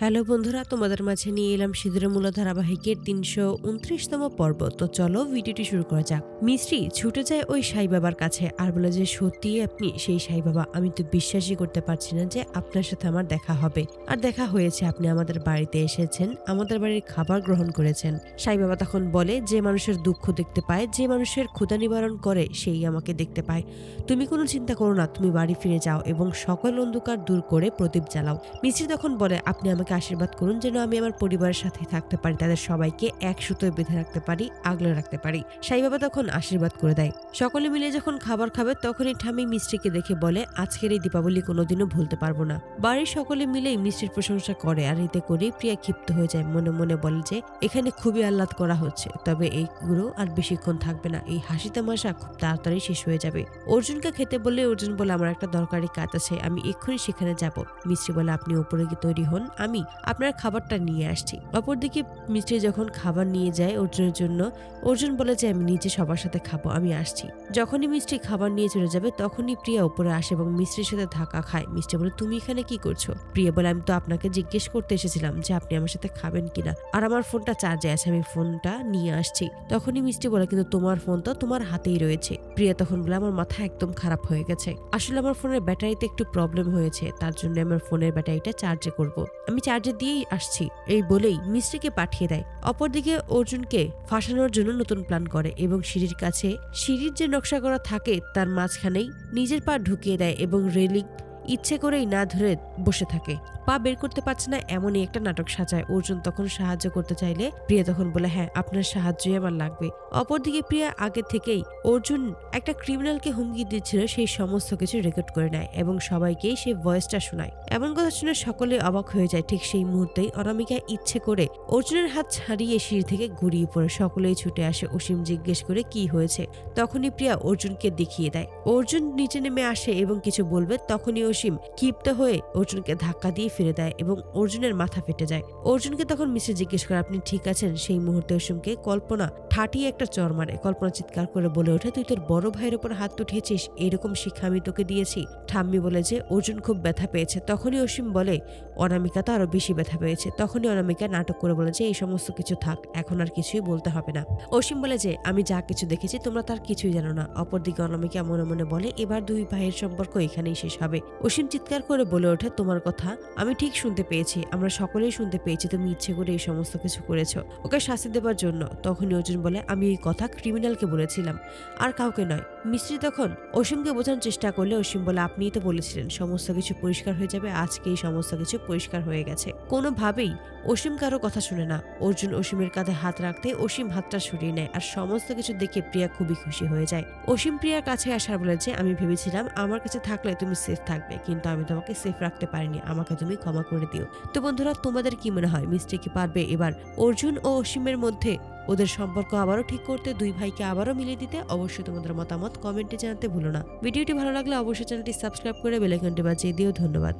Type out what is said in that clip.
Hello বন্ধুরা, তোমাদের মাঝে নিয়ে এলাম সিঁদুরের মূল ধারাবাহিকের তিনশো উনত্রিশতম পর্ব। তো চলো ভিডিওটি শুরু করা যাক। মিস্ত্রি ছুটে যায় ওই সাই বাবার কাছে আর বলে যে, সত্যি আপনি সেই সাই বাবা, আমি তো বিশ্বাসই করতে পারছি না যে আপনার সাথে আমার দেখা হবে। আর দেখা হয়েছে, আপনি আমাদের বাড়িতে এসেছেন, আমাদের বাড়ির খাবার গ্রহণ করেছেন। সাই বাবা তখন বলে, যে মানুষের দুঃখ দেখতে পায়, যে মানুষের ক্ষুধা নিবারণ করে, সেই আমাকে দেখতে পায়। তুমি কোনো চিন্তা করো না, তুমি বাড়ি ফিরে যাও এবং সকল অন্ধকার দূর করে প্রদীপ জ্বালাও। মিস্ত্রি তখন বলে, আপনি আমাকে আশীর্বাদ করুন যেন আমি আমার পরিবারের সাথে থাকতে পারি, তাদের সবাইকে এক সুতোয় বেঁধে রাখতে পারি, আগলে রাখতে পারি। সাই বাবা তখন আশীর্বাদ করে দেয়। সকলে মিলে যখন খাবার খাবে, তখনই ঠামি মিস্ত্রিকে দেখে বলে, আজকের এই দীপাবলি কোনোদিনও ভুলতে পারব না। বাড়ির সকলে মিলেই মিষ্টির প্রশংসা করে আর এতে করে প্রিয়া ক্ষিপ্ত হয়ে যায়। মনে মনে বলে যে, এখানে খুবই আহ্লাদ করা হচ্ছে, তবে এই এইগুলো আর বেশিক্ষণ থাকবে না। এই হাসি তামাশা খুব তাড়াতাড়ি শেষ হয়ে যাবে। অর্জুনকে খেতে বললে, অর্জুন বলে, আমার একটা দরকারি কাজ আছে, আমি এক্ষুনি সেখানে যাব। মিস্ত্রি বলে, আপনি উপরে গিয়ে তৈরি হন, আমি আপনার খাবারটা নিয়ে আসছি। অপরদিকে মিস্ত্রি যখন খাবার নিয়ে যায় অর্জুনের জন্য, অর্জুন বলে যে, আমি নিজে সবার সাথে খাব, আমি আসছি। যখনই মিষ্টি খাবার নিয়ে চলে যাবে, তখনই প্রিয়া উপরে আসে এবং মিস্ত্রির সাথে ধাক্কা খায়। মিষ্টি বলে, তুমি এখানে কি করছ? প্রিয়া বলে, আমি তো আপনাকে জিজ্ঞেস করতে এসেছিলাম যে, আপনি আমার সাথে খাবেন কিনা। আর আমার ফোনটা চার্জে আছে, আমি ফোনটা নিয়ে আসছি। তখনই মিষ্টি বলে, কিন্তু তোমার ফোন তো তোমার হাতেই রয়েছে। প্রিয়া তখন বলে, আমার মাথা একদম খারাপ হয়ে গেছে। আসলে আমার ফোনের ব্যাটারিতে একটু প্রবলেম হয়েছে, তার জন্য আমার ফোনের ব্যাটারিটা চার্জে করব। আমি চার্জার দিয়েই আসছি। এই বলেই মিস্ত্রিকে পাঠিয়ে দেয়। অপরদিকে অর্জুনকে ফাঁসানোর জন্য নতুন প্ল্যান করে এবং সিঁড়ির কাছে সিঁড়ির যে নকশা করা থাকে তার মাঝখানেই নিজের পা ঢুকিয়ে দেয় এবং রেলিং ইচ্ছে করেই না ধরে বসে থাকে। পা বের করতে পারছে না, এমনই একটা নাটক সাজায়। অর্জুন তখন সাহায্য করতে চাইলে প্রিয়া তখন বলে হ্যাঁ আপনার সাহায্যই আমার লাগবে। অপরদিকে প্রিয়া আগে থেকেই অর্জুন একটা ক্রিমিনালকে হুমকি দিচ্ছিল, সেই সমস্ত কিছু রেকর্ড করে নেয় এবং সবাইকেই সেই ভয়েসটা শোনায়। এমন কথা শুনে সকলে অবাক হয়ে যায়। ঠিক সেই মুহূর্তেই অনামিকা ইচ্ছে করে অর্জুনের হাত ছাড়িয়ে সিঁড়ি থেকে ঘুরিয়ে পড়ে। সকলেই ছুটে আসে, অসীম জিজ্ঞেস করে, কি হয়েছে? তখনই প্রিয়া অর্জুনকে দেখিয়ে দেয়। অর্জুন নিচে নেমে আসে এবং কিছু বলবে, তখনই অসীম ক্ষিপ্ত হয়ে অর্জুনকে ধাক্কা দিয়ে ফিরে দেয় এবং অর্জুনের মাথা ফেটে যায়। অর্জুনকে তখন মিসে জিজ্ঞেস করে, আপনি ঠিক আছেন? সেই মুহূর্তে অসীমকে কল্পনা ঠাটিয়ে একটা চর মারে। কল্পনা চিৎকার করে বলে ওঠে, তুই তোর বড় ভাইয়ের উপর হাত উঠিয়েছিস? এরকম শিক্ষা আমি তোকে দিয়েছি। ঠাম্মি বলে যে, অর্জুন খুব ব্যথা পেয়েছে। তখনই অসীম বলে, অনামিকা তো আরও বেশি ব্যথা পেয়েছে। তখনই অনামিকা নাটক করে বলে যে, এই সমস্ত কিছু থাক, এখন আর কিছুই বলতে হবে না। অসীম বলে যে, আমি যা কিছু দেখেছি তোমরা তার কিছুই জানো না। অপরদিকে অনামিকা মনে মনে বলে, এবার দুই ভাইয়ের সম্পর্ক এখানেই শেষ হবে। অসীম চিৎকার করে বলে ওঠে, তোমার কথা আমি ঠিক শুনতে পেয়েছি, আমরা সকলেই শুনতে পেয়েছি, তুমি ইচ্ছে করে এই সমস্ত কিছু করেছ। ওকে শাস্তি দেবার জন্য তখনই অর্জুন বলে, আমি এই কথা ক্রিমিনালকে বলেছিলাম, আর কাউকে নয়। মিস্ত্রি তখন অসীমকে বোঝানোর চেষ্টা করলে অসীম বলে, আপনিই তো বলেছিলেন, সমস্ত কিছু পরিষ্কার হয়ে যাবে আজকে এই সমস্ত কিছু পরিষ্কার হয়ে গেছে। কোনোভাবেই অসীম কারও কথা শুনে না। অর্জুন অসীমের কাঁধে হাত রাখতে অসীম হাতটা সরিয়ে নেয়, আর সমস্ত কিছু দেখে প্রিয়া খুবই খুশি হয়ে যায়। অসীম প্রিয়ার কাছে আসার বলে যে, আমি ভেবেছিলাম আমার কাছে থাকলে তুমি সেফ থাকবে। কিন্তু আমি তোমাকে সেফ রাখতে পারিনি। আমাকে তুমি ক্ষমা করে দিও। তো বন্ধুরা, তোমাদের কি মনে হয়? মিস্ত্রি কি পারবে? এবার অর্জুন ও অসীমের মধ্যে ওদের সম্পর্ক আবারও ঠিক করতে, দুই ভাইকে আবারও মিলিয়ে দিতে অবশ্যই তোমাদের মতামত কমেন্টে জানাতে ভুলো না। ভিডিওটি ভালো লাগলে অবশ্যই চ্যানেলটি সাবস্ক্রাইব করে বেলাইকনটি বাজিয়ে দিও। ধন্যবাদ।